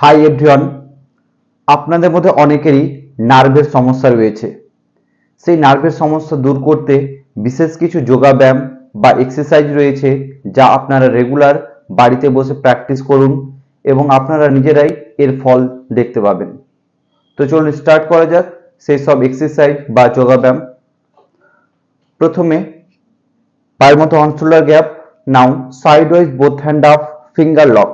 Hi everyone, আপনাদের মধ্যে অনেকেরই নার্ভের সমস্যা রয়েছে। সেই নার্ভের সমস্যা দূর করতে বিশেষ কিছু যোগা ব্যায়াম বা এক্সারসাইজ রয়েছে যা আপনারা রেগুলার বাড়িতে বসে প্র্যাকটিস করুন এবং আপনারা নিজেরাই এর ফল দেখতে পাবেন। তো চলুন স্টার্ট করা যাক সেই সব এক্সারসাইজ বা যোগা ব্যায়াম। প্রথমে পায়ের মতো on shoulder gap now side wise both hand up finger lock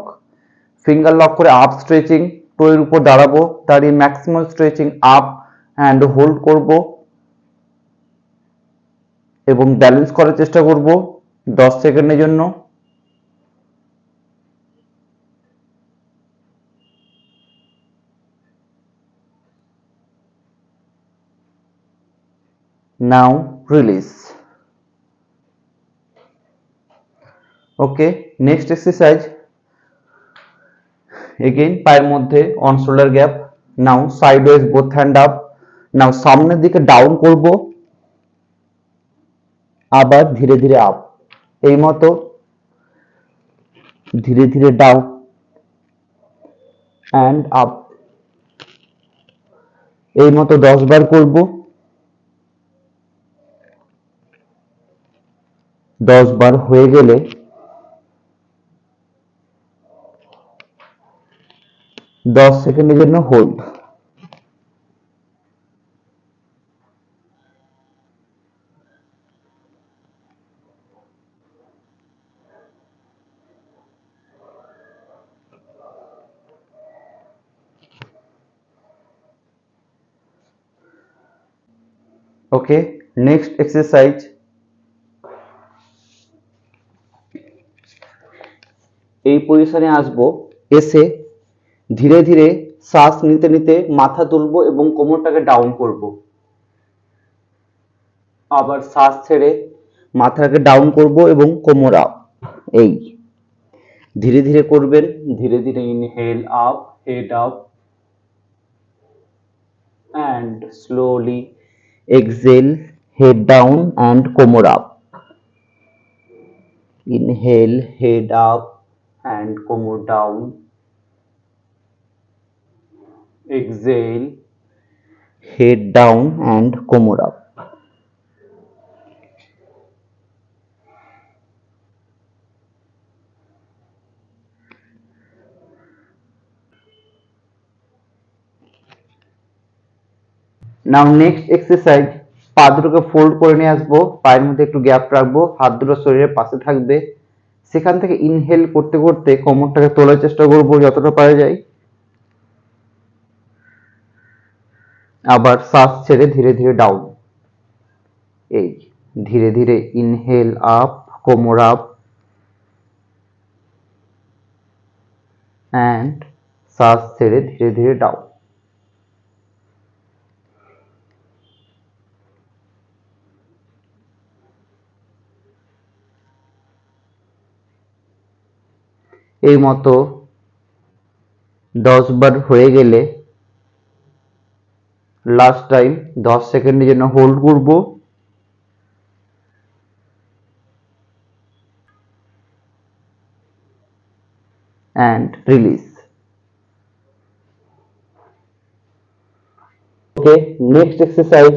finger lock করে আপ স্ট্রেচিং টোয়ের উপর দাঁড়াবো, দাঁড়িয়ে maximum stretching up and hold করব। এবং ব্যালেন্স করার চেষ্টা করব দশ সেকেন্ডের জন্য। Now release okay next exercise again পায়ের মধ্যে on shoulder gap now side wise both hand up now সামনের দিকে ডাউন করব। আবার ধীরে ধীরে আপ এই মতো ধীরে ধীরে ডাউন অ্যান্ড আপ এই মতো দশ বার করব। দশ বার হয়ে গেলে দশ সেকেন্ডের জন্য হোল্ড ওকে নেক্সট এক্সারসাইজ এই পজিশনে আসব এসে ধীরে ধীরে শ্বাস নিতে নিতে মাথা তুলবো এবং কোমরটাকে ডাউন করব। আবার শ্বাস ছেড়ে মাথাকে ডাউন করব এবং কোমর আপ এই। ধীরে ধীরে করবেন, ধীরে ধীরে inhale up head up and slowly exhale, head down and কোমর up inhale, head up, and কোমর down exhale head down and কোমর up নাও নেক্সট এক্সারসাইজ পা দুটোকে ফোল্ড করে নিয়ে আসব পায়ের মধ্যে একটু গ্যাপ রাখব হাত দুটো শরীরের পাশে থাকবে। সেখান থেকে ইনহেল করতে করতে কোমরটাকে তোলার চেষ্টা করব যতটা পারা যায়। আবার শ্বাস ছেড়ে ধীরে ধীরে ডাউন এই ধীরে ধীরে ইনহেল আপ কোমর আপ অ্যান্ড শ্বাস ছেড়ে ধীরে ধীরে ডাউন এই মতো দশ বার হয়ে গেলে লাস্ট টাইম দশ সেকেন্ডের জন্য হোল্ড করব। And release okay next exercise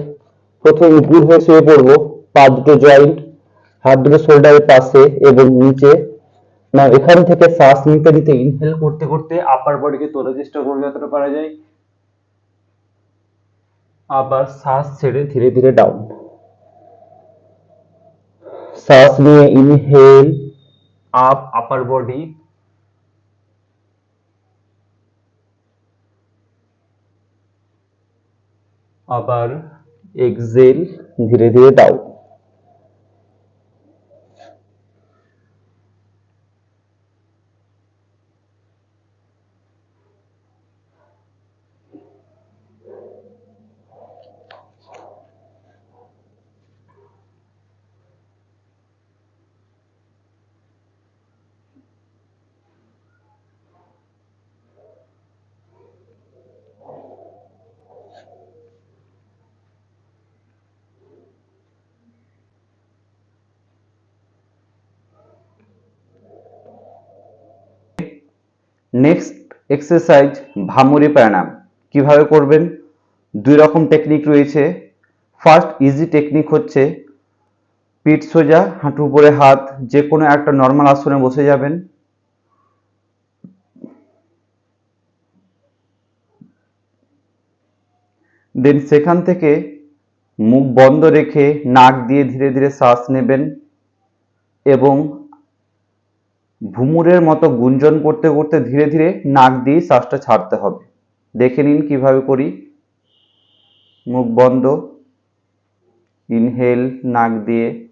প্রথমে উপর হয়ে শুয়ে পড়ব, পা দুটো জয়েন্ট হাত দুটো শোল্ডারের পাশে এবং নিচে। না এখান থেকে শ্বাস নিতে নিতে ইনহেল করতে করতে আপার বডিকে তোলার চেষ্টা করব, যতটা পারা যায়। আবার শ্বাস ছেড়ে ধীরে ধীরে ডাউন শ্বাস নিয়ে ইনহেল আপ আপার বডি আবার এক্সেল ধীরে ধীরে down next exercise Bhramari pranayama. কীভাবে করবেন? দুই রকম টেকনিক রয়েছে। ফার্স্ট ইজি টেকনিক হচ্ছে পিঠ সোজা, হাঁটুর উপরে হাত যে কোনো একটা নর্মাল আসনে বসে যাবেন। দেন সেখান থেকে মুখ বন্ধ রেখে নাক দিয়ে ধীরে ধীরে শ্বাস নেবেন এবং ভুমুরের মতো গুঞ্জন করতে করতে ধীরে ধীরে নাক দিয়ে শ্বাসটা ছাড়তে হবে। দেখে নিন কীভাবে করি। মুখ বন্ধ। ইনহেল নাক দিয়ে।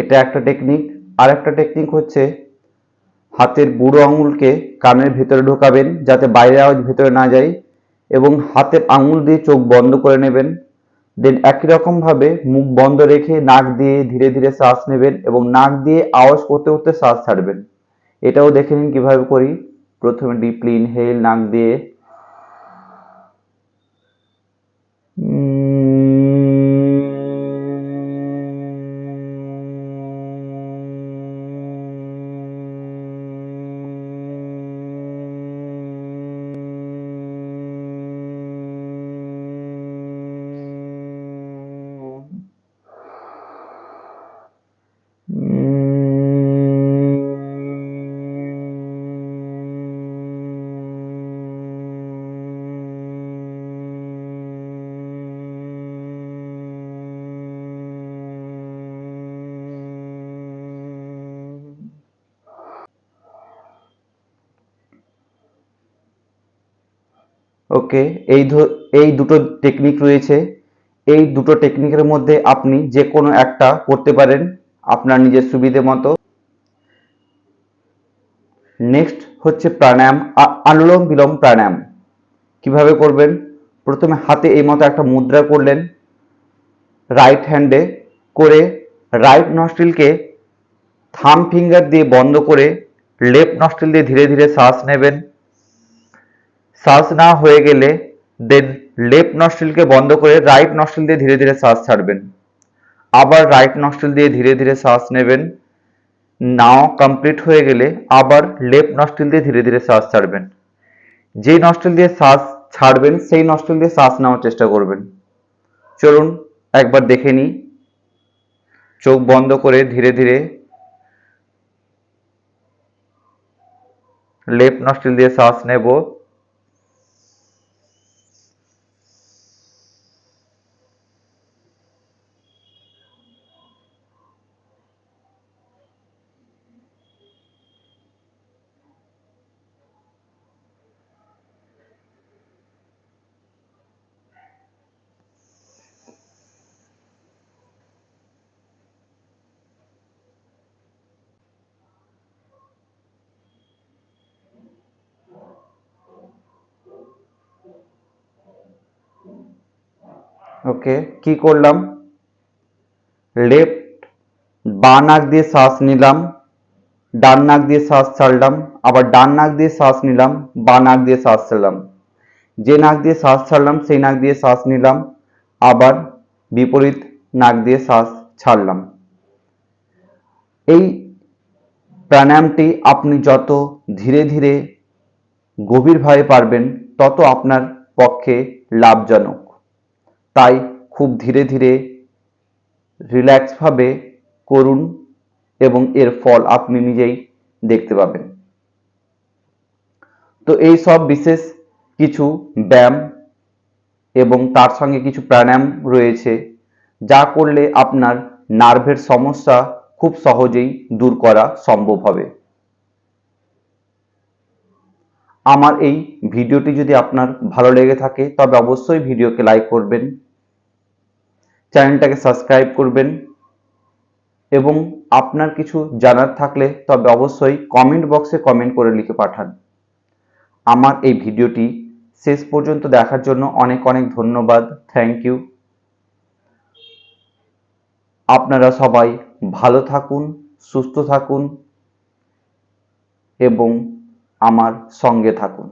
এটা একটা টেকনিক আর একটা টেকনিক হচ্ছে হাতের বুড়ো আঙুলকে কানের ভেতরে ঢোকাবেন যাতে বাইরে আওয়াজ ভেতরে না যায় এবং হাতের আঙুল দিয়ে চোখ বন্ধ করে নেবেন। দেন একই রকমভাবে মুখ বন্ধ রেখে নাক দিয়ে ধীরে ধীরে শ্বাস নেবেন এবং নাক দিয়ে আওয়াজ করতে করতে শ্বাস ছাড়বেন। এটাও দেখে নিন কীভাবে করি। প্রথমে ডিপলি ইনহেল নাক দিয়ে। ওকে এই এই দুটো টেকনিক রয়েছে। এই দুটো টেকনিকের মধ্যে আপনি যে কোনো একটা করতে পারেন আপনার নিজের সুবিধে মতো। নেক্সট হচ্ছে প্রাণায়াম, আ- অনুলোম বিলোম প্রাণায়াম। কীভাবে করবেন? প্রথমে হাতে এই মতো একটা মুদ্রা করলেন। রাইট হ্যান্ডে করে রাইট নস্ট্রিলকে থাম ফিঙ্গার দিয়ে বন্ধ করে লেফট নস্ট্রিল দিয়ে ধীরে ধীরে শ্বাস নেবেন। শ্বাস না হয়ে গেলে দেন লেফট নস্ট্রিলকে বন্ধ করে রাইট নস্ট্রিল দিয়ে ধীরে ধীরে শ্বাস ছাড়বেন। আবার রাইট নস্ট্রিল দিয়ে ধীরে ধীরে শ্বাস নেবেন। নাও কমপ্লিট হয়ে গেলে আবার লেফট নস্ট্রিল দিয়ে ধীরে ধীরে শ্বাস ছাড়বেন। যেই নস্ট্রিল দিয়ে শ্বাস ছাড়বেন, সেই নস্ট্রিল দিয়ে শ্বাস নেওয়ার চেষ্টা করবেন। চলুন একবার দেখে নিই। চোখ বন্ধ করে ধীরে ধীরে লেফট নস্ট্রিল দিয়ে শ্বাস নেব। ওকে, কি করলাম? লেফট বাঁ নাক দিয়ে শ্বাস নিলাম, ডান নাক দিয়ে শ্বাস ছাড়লাম, আবার ডান নাক দিয়ে শ্বাস নিলাম, বাঁ নাক দিয়ে শ্বাস ছাড়লাম। যে নাক দিয়ে শ্বাস ছাড়লাম, সেই নাক দিয়ে শ্বাস নিলাম, আবার বিপরীত নাক দিয়ে শ্বাস ছাড়লাম। এই প্রাণায়ামটি আপনি যত ধীরে ধীরে গভীরভাবে পারবেন, তত আপনার পক্ষে লাভজনক। তাই খুব ধীরে ধীরে রিল্যাক্সভাবে করুন এবং এর ফল আপনি নিজেই দেখতে পাবেন। তো এই সব বিশেষ কিছু ব্যায়াম এবং তার সঙ্গে কিছু প্রাণায়াম রয়েছে, যা করলে আপনার নার্ভের সমস্যা খুব সহজেই দূর করা সম্ভব হবে। আমার এই ভিডিওটি যদি আপনার ভালো লেগে থাকে, তবে অবশ্যই ভিডিওকে লাইক করবেন, চ্যানেলটাকে সাবস্ক্রাইব করবেন, এবং আপনার কিছু জানার থাকলে তবে অবশ্যই কমেন্ট বক্সে কমেন্ট করে লিখে পাঠান। আমার এই ভিডিওটি শেষ পর্যন্ত দেখার জন্য অনেক অনেক ধন্যবাদ। থ্যাংক ইউ আপনারা সবাই ভালো থাকুন, সুস্থ থাকুন, এবং আমার সঙ্গে থাকুন।